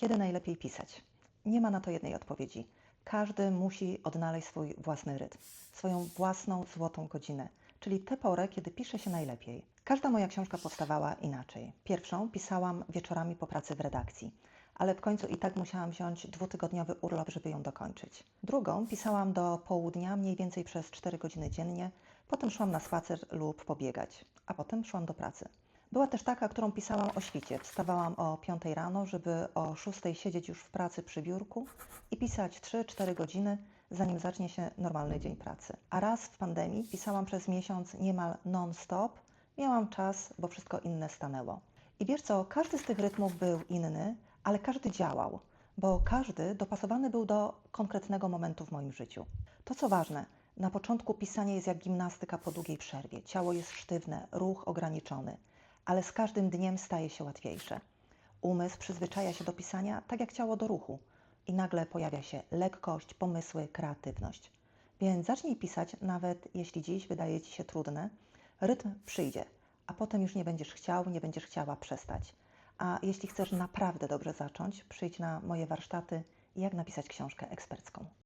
Kiedy najlepiej pisać? Nie ma na to jednej odpowiedzi. Każdy musi odnaleźć swój własny rytm, swoją własną złotą godzinę, czyli tę porę, kiedy pisze się najlepiej. Każda moja książka powstawała inaczej. Pierwszą pisałam wieczorami po pracy w redakcji, ale w końcu i tak musiałam wziąć dwutygodniowy urlop, żeby ją dokończyć. Drugą pisałam do południa, mniej więcej przez 4 godziny dziennie, potem szłam na spacer lub pobiegać, a potem szłam do pracy. Była też taka, którą pisałam o świcie. Wstawałam o 5 rano, żeby o 6 siedzieć już w pracy przy biurku i pisać 3-4 godziny, zanim zacznie się normalny dzień pracy. A raz w pandemii pisałam przez miesiąc niemal non-stop. Miałam czas, bo wszystko inne stanęło. I wiesz co, każdy z tych rytmów był inny, ale każdy działał, bo każdy dopasowany był do konkretnego momentu w moim życiu. To co ważne, na początku pisanie jest jak gimnastyka po długiej przerwie. Ciało jest sztywne, ruch ograniczony, ale z każdym dniem staje się łatwiejsze. Umysł przyzwyczaja się do pisania tak jak ciało do ruchu i nagle pojawia się lekkość, pomysły, kreatywność. Więc zacznij pisać, nawet jeśli dziś wydaje ci się trudne, rytm przyjdzie, a potem już nie będziesz chciał, nie będziesz chciała przestać. A jeśli chcesz naprawdę dobrze zacząć, przyjdź na moje warsztaty Jak napisać książkę ekspercką.